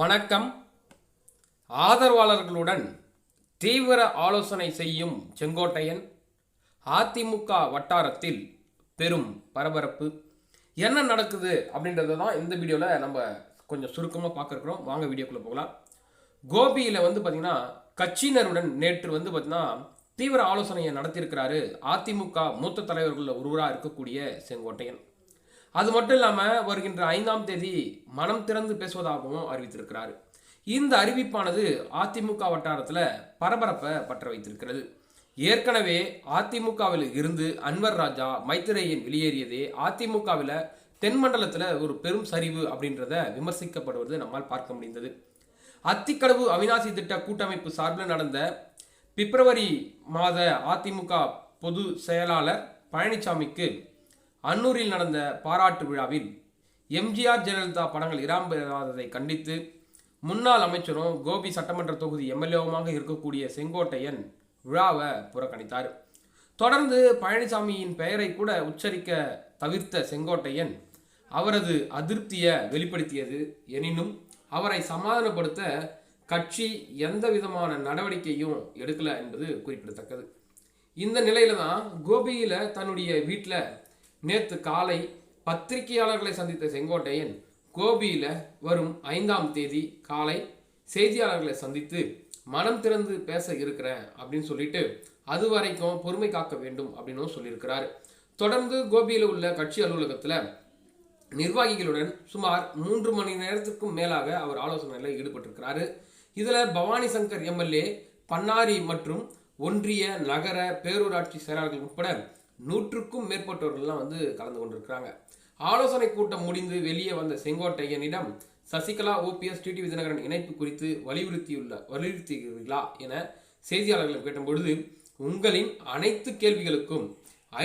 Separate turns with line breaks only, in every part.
வணக்கம் ஆதரவாளர்களுடன் தீவிர ஆலோசனை செய்யும் செங்கோட்டையன் அதிமுக வட்டாரத்தில் பெரும் பரபரப்பு என்ன நடக்குது அப்படின்றத தான் இந்த வீடியோவில் நம்ம கொஞ்சம் சுருக்கமாக பார்க்குறோம் வாங்க வீடியோக்குள்ளே போகலாம் கோபியில் வந்து பார்த்திங்கன்னா கட்சியினருடன் நேற்று வந்து பார்த்திங்கன்னா தீவிர ஆலோசனையை நடத்தியிருக்கிறாரு அதிமுக மூத்த தலைவர்களில் ஒருவராக இருக்கக்கூடிய செங்கோட்டையன் அது மட்டும் இல்லாமல் வருகின்ற ஐந்தாம் தேதி மனம் திறந்து பேசுவதாகவும் அறிவித்திருக்கிறார் இந்த அறிவிப்பானது அதிமுக வட்டாரத்தில் பரபரப்பை பற்ற வைத்திருக்கிறது ஏற்கனவே அதிமுகவில் இருந்து அன்வர் ராஜா மைத்திரேயன் வெளியேறியதே அதிமுகவில் தென்மண்டலத்தில் ஒரு பெரும் சரிவு அப்படின்றத விமர்சிக்கப்படுவது நம்மால் பார்க்க முடிந்தது அத்திக்கடவு அவினாசி திட்ட கூட்டமைப்பு சார்பில் நடந்த பிப்ரவரி மாத அதிமுக பொது செயலாளர் பழனிசாமிக்கு அன்னூரில் நடந்த பாராட்டு விழாவில் எம்ஜிஆர் ஜெயலலிதா படங்கள் இடம்பெறாததை கண்டித்து முன்னாள் அமைச்சரும் கோபி சட்டமன்ற தொகுதி எம்எல்ஏவுமாக இருக்கக்கூடிய செங்கோட்டையன் விழாவை புறக்கணித்தார் தொடர்ந்து பழனிசாமியின் பெயரை கூட உச்சரிக்க தவிர்த்த செங்கோட்டையன் அவரது அதிருப்தியை வெளிப்படுத்தியது எனினும் அவரை சமாதானப்படுத்த கட்சி எந்த விதமான நடவடிக்கையும் எடுக்கலை என்பது குறிப்பிடத்தக்கது இந்த நிலையில தான் கோபியில் தன்னுடைய வீட்டில் நேற்று காலை பத்திரிகையாளர்களை சந்தித்த செங்கோட்டையன் கோபியில் வரும் ஐந்தாம் தேதி காலை செய்தியாளர்களை சந்தித்து மனம் திறந்து பேச இருக்கிறேன் அப்படின்னு சொல்லிட்டு அது வரைக்கும் பொறுமை காக்க வேண்டும் அப்படின்னும் சொல்லியிருக்கிறார் தொடர்ந்து கோபியில் உள்ள கட்சி அலுவலகத்தில் நிர்வாகிகளுடன் சுமார் மூன்று மணி நேரத்துக்கும் மேலாக அவர் ஆலோசனையில் ஈடுபட்டிருக்கிறாரு இதில் பவானி சங்கர் எம்எல்ஏ பன்னாரி மற்றும் ஒன்றிய நகர பேரூராட்சி செயலாளர்கள் உட்பட நூற்றுக்கும் மேற்பட்டவர்கள்லாம் வந்து கலந்து கொண்டிருக்கிறாங்க ஆலோசனை கூட்டம் முடிந்து வெளியே வந்த செங்கோட்டையனிடம் சசிகலா ஓபிஎஸ் டிடிவி தினகரன் இணைப்பு குறித்து வலியுறுத்தியுள்ள வலியுறுத்துகிறீர்களா என செய்தியாளர்களிடம் கேட்டபொழுது உங்களின் அனைத்து கேள்விகளுக்கும்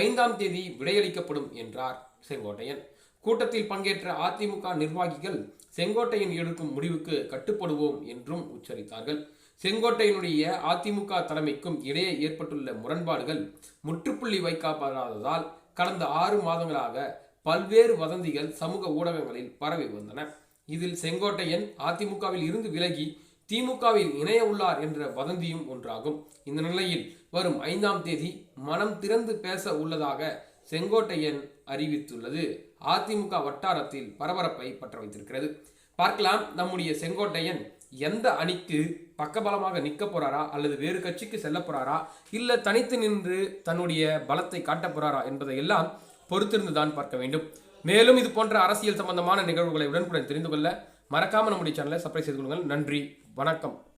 ஐந்தாம் தேதி விடையளிக்கப்படும் என்றார் செங்கோட்டையன் கூட்டத்தில் பங்கேற்ற அதிமுக நிர்வாகிகள் செங்கோட்டையின் எடுக்கும் முடிவுக்கு கட்டுப்படுவோம் என்றும் உச்சரித்தார்கள் செங்கோட்டையினுடைய அதிமுக தலைமைக்கும் இடையே ஏற்பட்டுள்ள முரண்பாடுகள் முற்றுப்புள்ளி வைக்கப்படாததால் கடந்த ஆறு மாதங்களாக பல்வேறு வதந்திகள் சமூக ஊடகங்களில் பரவி வந்தன இதில் செங்கோட்டையன் அதிமுகவில் இருந்து விலகி திமுகவில் இணைய உள்ளார் என்ற வதந்தியும் ஒன்றாகும் இந்த நிலையில் வரும் ஐந்தாம் தேதி மனம் திறந்து பேச உள்ளதாக செங்கோட்டையன் அறிவித்துள்ளது அதிமுக வட்டாரத்தில் பரபரப்பை பற்ற வைத்திருக்கிறது பார்க்கலாம் நம்முடைய செங்கோட்டையன் எந்த அணிக்கு பக்கபலமாக நிற்க போறாரா அல்லது வேறு கட்சிக்கு செல்ல போறாரா இல்லை தனித்து நின்று தன்னுடைய பலத்தை காட்ட போறாரா என்பதை எல்லாம் பொறுத்திருந்துதான் பார்க்க வேண்டும் மேலும் இது போன்ற அரசியல் சம்பந்தமான நிகழ்வுகளை உடனுக்குடன் தெரிந்து கொள்ள மறக்காம நம்முடைய சேனலை சப்ஸ்கிரைப் செய்து கொள்ளுங்கள் நன்றி வணக்கம்